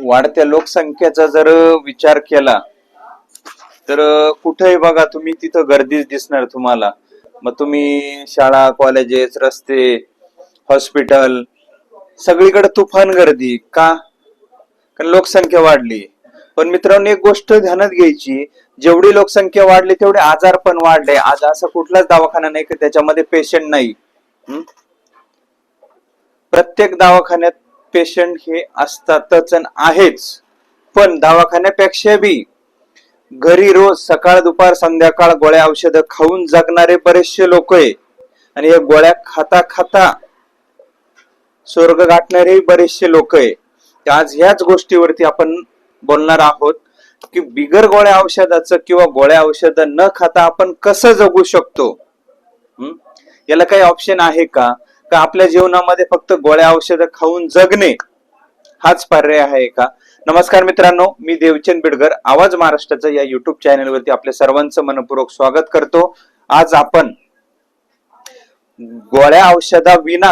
वाढत्या लोकसंख्येचा जर विचार केला तर कुठेही बघा तुम्ही तिथं गर्दीच दिसणार तुम्हाला. मग तुम्ही शाळा कॉलेजेस रस्ते हॉस्पिटल सगळीकडे तुफान गर्दी का? कारण लोकसंख्या वाढली. पण मित्रांनो एक गोष्ट ध्यानात घ्यायची जेवढी लोकसंख्या वाढली तेवढे आजार पण वाढले. आज असा कुठलाच दवाखाना नाही की त्याच्यामध्ये पेशंट नाही. प्रत्येक दवाखान्यात पेशंट हे असतातच आहेच. पण दवाखान्यापेक्षा बी घरी रोज सकाळ दुपार संध्याकाळ गोळ्या औषधं खाऊन जगणारे बरेचसे लोक आहे. आणि या गोळ्या खाता खाता स्वर्ग गाठणारे बरेचसे लोक आहे. आज ह्याच गोष्टीवरती आपण बोलणार आहोत की बिगर गोळ्या औषधाचं किंवा गोळ्या औषध न खाता आपण कसं जगू शकतो? याला काही ऑप्शन आहे का? का आपल्या जीवनामध्ये फक्त गोळ्या औषधं खाऊन जगणे हाच पर्याय आहे का? नमस्कार मित्रांनो मी देवचंद बिडगर आवाज महाराष्ट्राचा या युट्यूब चॅनलवरती आपल्या सर्वांचं मनपूर्वक स्वागत करतो. आज आपण गोळ्या औषधा विना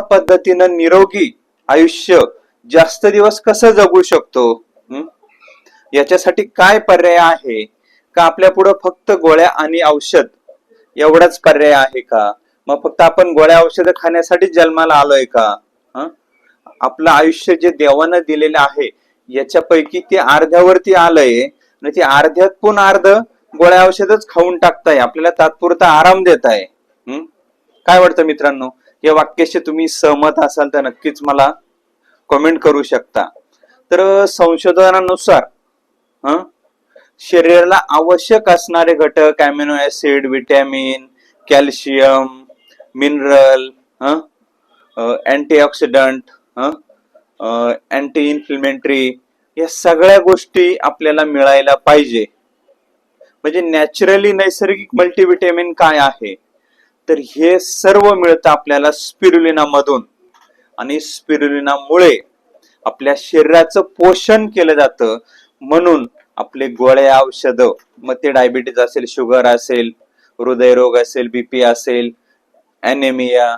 पद्धतीनं निरोगी आयुष्य जास्त दिवस कसं जगू शकतो? याच्यासाठी काय पर्याय आहे? का आपल्या पुढं फक्त गोळ्या आणि औषध एवढाच पर्याय आहे का? मग फक्त आपण गोळ्या औषधं खाण्यासाठी जन्माला आलोय का? आपलं आयुष्य जे देवानं दिलेलं आहे याच्यापैकी ते अर्ध्यावरती आलंय. आणि ते अर्ध्यात पण अर्ध गोळ्या औषधच खाऊन टाकताय. आपल्याला तात्पुरता आराम देत आहे काय वाटतं मित्रांनो? या वाक्याशी तुम्ही सहमत असाल तर नक्कीच मला कमेंट करू शकता. तर संशोधनानुसार शरीराला आवश्यक असणारे घटक amino acid vitamin calcium mineral antioxidant anti inflammatory या सगळ्या गोष्टी आपल्याला मिळायला पाहिजे. म्हणजे नॅचरली नैसर्गिक मल्टीव्हिटॅमिन काय आहे? तर हे सर्व मिळतं आपल्याला स्पिरुलिनामधून आणि स्पिरुलिनामुळे आपल्या शरीराचं पोषण केलं जातं. म्हणून आपले गोळे औषध मग ते डायबिटीज असेल शुगर असेल हृदयरोग असेल बीपी असेल अॅनेमिया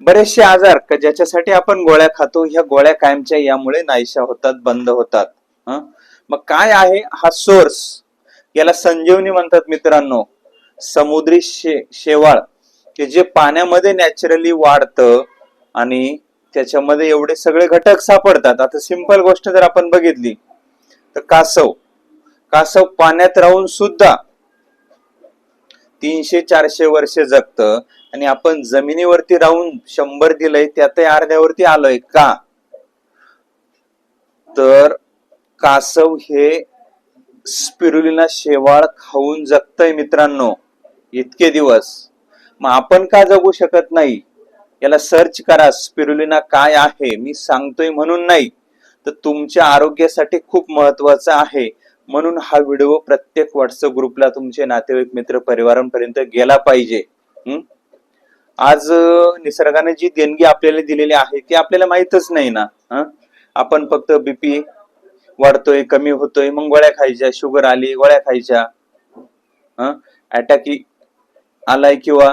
बरेचसे आजार का ज्याच्यासाठी आपण गोळ्या खातो ह्या गोळ्या कायमच्या यामुळे नाहीशा होतात बंद होतात मग काय आहे हा सोर्स याला संजीवनी म्हणतात मित्रांनो. समुद्री शे शेवाळ की जे पाण्यामध्ये नॅचरली वाढतं आणि त्याच्यामध्ये एवढे सगळे घटक सापडतात. आता सिंपल गोष्ट जर आपण बघितली तर कासव. कासव पाण्यात राहून सुद्धा तीनशे चारशे वर्ष जगतं. आणि आपण जमिनीवरती राहून शंभर दिलंय त्यातही अर्ध्यावरती आलोय का? तर कासव हे स्पिरुलिना शेवाळ खाऊन जगतय मित्रांनो इतके दिवस. मग आपण का जगू शकत नाही? याला सर्च करा स्पिरुलिना काय आहे मी सांगतोय म्हणून नाही. तर तुमच्या आरोग्यासाठी खूप महत्त्वाचा आहे. म्हणून हा व्हिडिओ प्रत्येक व्हॉट्सअप ग्रुपला तुमचे नातेवाईक मित्र परिवारांपर्यंत गेला पाहिजे. हम्म आज निसर्गाने जी देणगी आपल्याला दिलेली आहे ती आपल्याला माहितच नाही ना आपण फक्त बीपी वाढतोय कमी होतोय मग गोळ्या खायच्या शुगर आली गोळ्या खायच्या अटॅक आलाय किंवा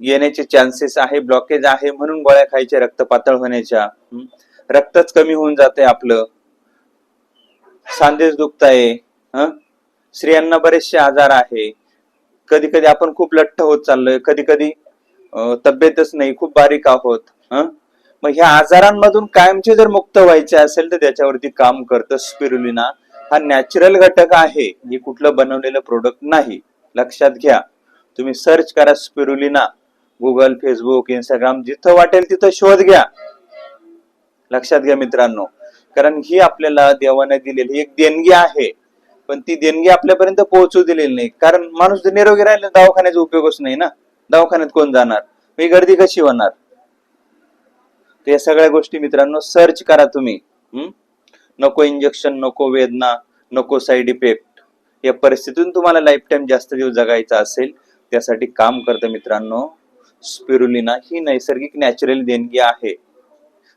येण्याचे चान्सेस आहे ब्लॉकेज आहे म्हणून गोळ्या खायच्या रक्त पातळ होण्याच्या रक्तच कमी होऊन जाते आपलं. सांधेच दुखताय स्त्रियांना बरेचसे आजार आहे. कधी कधी आपण खूप लठ्ठ होत चाललोय कधी कधी तब्येतच नाही खूप बारीक आहोत मग ह्या आजारांमधून कायमचे जर मुक्त व्हायचे असेल तर त्याच्यावरती काम करतं स्पिरुलिना. हा नॅचरल घटक आहे हे कुठलं बनवलेलं प्रोडक्ट नाही. लक्षात घ्या. तुम्ही सर्च करा स्पिरुलिना गुगल फेसबुक इंस्टाग्राम जिथं वाटेल तिथं शोध घ्या. लक्षात घ्या मित्रांनो. कारण ही आपल्याला देवाने दिलेली एक देणगी आहे. पण ती देणगी आपल्यापर्यंत पोहोचू दिलेली नाही. कारण माणूस जर निरोगी राहिला दवाखान्याचा उपयोगच नाही ना. दवाखान्यात कोण जाणार? ही गर्दी कशी होणार? तर या सगळ्या गोष्टी मित्रांनो सर्च करा तुम्ही. हम्म? नको इंजेक्शन नको वेदना नको साईड इफेक्ट या परिस्थितीतून तुम्हाला लाईफ टाईम जास्त दिवस जगायचा असेल त्यासाठी काम करतं मित्रांनो. स्पिरुलिना ही नैसर्गिक नॅचरल देणगी आहे.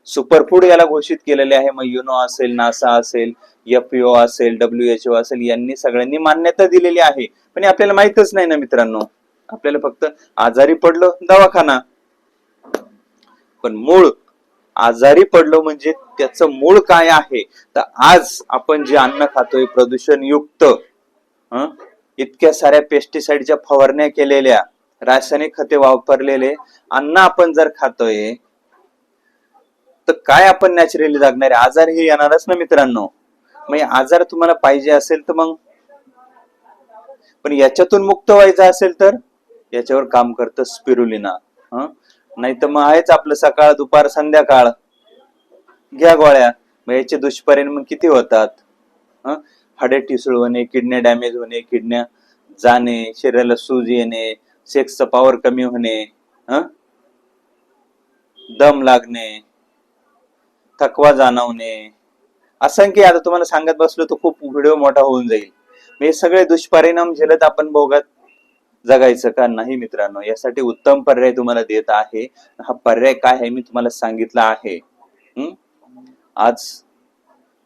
सुपरफूड याला घोषित केलेले आहे. मग युनो असेल नासा असेल एफओ असेल डब्ल्यू एच ओ असेल यांनी सगळ्यांनी मान्यता दिलेली आहे. पण आपल्याला माहितच नाही ना मित्रांनो. आपल्याला फक्त आजारी पडलो दवाखाना. पण मूळ आजारी पडलो म्हणजे त्याचं मूळ काय आहे? तर आज आपण जे अन्न खातोय प्रदूषण युक्त इतक्या साऱ्या पेस्टिसाइडच्या फवारण्या केलेल्या रासायनिक खते वापरलेले अन्न आपण जर खातोय तर काय आपण नॅचरली जगणारे? आजार हे येणारच ना मित्रांनो. मग आजार तुम्हाला पाहिजे असेल तर मग. पण याच्यातून मुक्त व्हायचं असेल तर? याच्यावर काम करतं स्पिरुलिना. हं? नाही तर मग आहेच आपलं सकाळ दुपार संध्याकाळ. घ्या गोळ्या. मग याचे दुष्परिणाम किती होतात? हं? हाडे ठिसूळ होणे किडन्या डॅमेज होणे किडन्या जाणे शरीराला सूज येणे सेक्सचं पॉवर कमी होणे हं? दम लागणे थकवा जाणवणे. असंख्य आता तुम्हाला सांगत बसलो तर खूप व्हिडिओ मोठा होऊन जाईल. हे सगळे दुष्परिणाम झेलत आपण भोगत जगायचं का नाही मित्रांनो? यासाठी उत्तम पर्याय तुम्हाला देत आहे. हा पर्याय काय आहे मी तुम्हाला सांगितला आहे. आज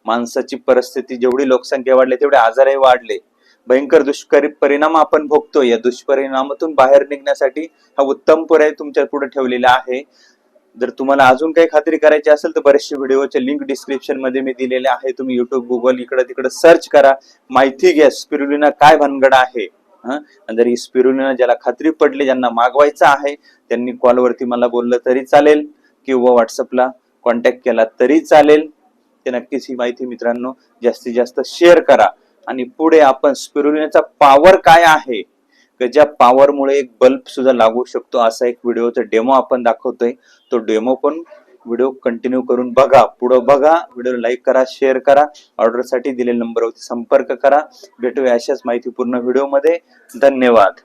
माणसाची परिस्थिती जेवढी लोकसंख्या वाढली तेवढे आजारही वाढले. भयंकर दुष्करी परिणाम आपण भोगतो या दुष्परिणामातून बाहेर निघण्यासाठी हा उत्तम पर्याय तुमच्यापुढे ठेवलेला आहे. जर तुम्हाला अजून काही खात्री करायची असेल तर बरेचसे व्हिडिओचे लिंक डिस्क्रिप्शनमध्ये मी दिलेले आहे. तुम्ही युट्यूब गुगल इकडे तिकडे सर्च करा. माहिती घ्या. स्पिरुलिना काय भानगड आहे? जर ही स्पिरुलिना ज्याला खात्री पडली ज्यांना मागवायचं आहे त्यांनी कॉलवरती मला बोललं तरी चालेल किंवा व्हॉट्सअपला कॉन्टॅक्ट केला तरी चालेल. ते नक्कीच ही माहिती मित्रांनो जास्तीत जास्त शेअर करा. आणि पुढे आपण स्पिरुलिनाचा पॉवर काय आहे? ज्या पॉवर मुळे एक बल्ब सुद्धा लागू शकतो? असा एक व्हिडिओचा डेमो आपण दाखवतोय. तो डेमो पण व्हिडिओ कंटिन्यू करून बघा. पुढं बघा. व्हिडिओ लाईक करा शेअर करा. ऑर्डरसाठी दिलेल्या नंबरवरती संपर्क करा. भेटूया अशाच माहितीपूर्ण व्हिडिओमध्ये. धन्यवाद.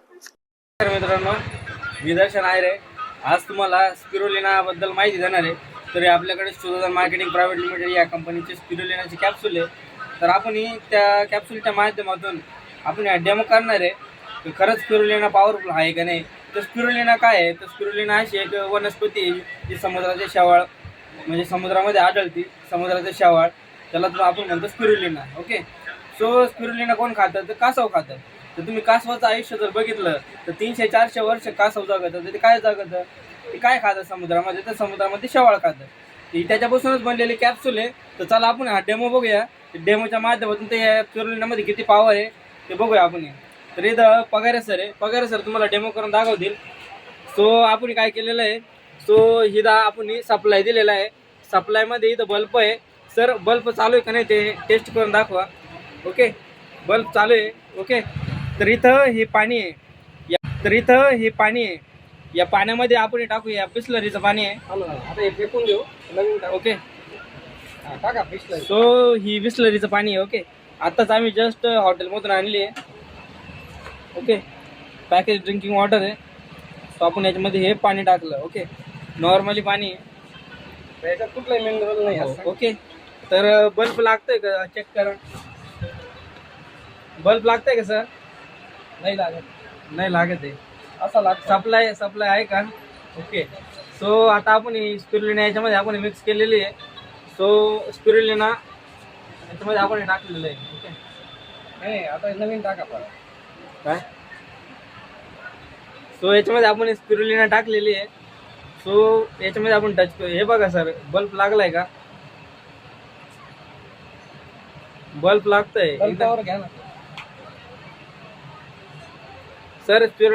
मित्रांनो मी दर्शन आहे आज तुम्हाला स्पिरोलिना बद्दल माहिती देणार आहे. तरी आपल्याकडे सुधारण मार्केटिंग प्रायव्हेट लिमिटेड या कंपनीचे स्पिरोलिनाची कॅप्सूल आहे. तर आपण ही त्या कॅप्सूलच्या माध्यमातून आपण डेमो करणार आहे. की खरंच स्पिरोलिना पॉवरफुल आहे का नाही? तर स्पिरुलिना काय आहे? तर स्पिरुलिना अशी एक वनस्पती आहे जी समुद्राचे शेवाळ म्हणजे समुद्रामध्ये आढळते समुद्राचे शेवाळ. त्याला आपण म्हणतो स्पिरुलिना ओके? सो स्पिरुलिना कोण खातं? तर कासव खातं. तर तुम्ही कासवाचं आयुष्य जर बघितलं तर तीनशे चारशे वर्ष कासव जगतं. तर ते काय जगतं? ते काय खातं समुद्रामध्ये? तर समुद्रामध्ये शेवाळ खातं. ही त्याच्यापासूनच बनलेली कॅप्सूल आहे. तर चला आपण हा डेमो बघूया. डेमोच्या माध्यमातून ते या स्पिरुलिनामध्ये किती पावर आहे ते बघूया आपण. तर इथं पगारे सर आहे. पगारे सर तुम्हाला डेमो करून दाखवतील. सो आपण काय केलेलं आहे? सो हिदा आपण सप्लाय दिलेला आहे. सप्लायमध्ये इथं बल्ब आहे. सर बल्ब चालू आहे का नाही ते टेस्ट करून दाखवा. ओके बल्ब चालू आहे. ओके तर इथं हे पाणी आहे. या तर इथं हे पाणी आहे. या पाण्यामध्ये आपण टाकू. या बिस्लरीचं पाणी आहे. आता हे फेकून घेऊ नवीन ओके हा, टाका पिशलं सो ही बिस्लरीचं पाणी आहे. ओके आत्ताच आम्ही जस्ट हॉटेलमधून आणली आहे. ओके? पॅकेज ड्रिंकिंग वॉटर आहे. सो आपण याच्यामध्ये हे पाणी टाकलं ओके? नॉर्मली पाणी. आहे याच्यात कुठलाही मिनरल नाही असं. हो, ओके? तर बल्ब लागतोय का? चेक करा. बल्ब लागतंय का सर नाही लागत. नाही लागत आहे. असा लागतो. सप्लाय सप्लाय आहे का? ओके. सो आता आपण ही स्पिरुलिना याच्यामध्ये आपण मिक्स केलेली आहे. सो स्पिरुलिना याच्यामध्ये आपण हे टाकलेलं आहे ओके? नाही आता नवीन टाका परत. काय? सो याच्यामध्ये आपण स्पिरुलिना टाकलेली आहे. सो याच्यामध्ये आपण टच करू. हे बघा सर बल्ब लागलाय का? बल्ब लागतंय. घ्या ना. सर स्पिरु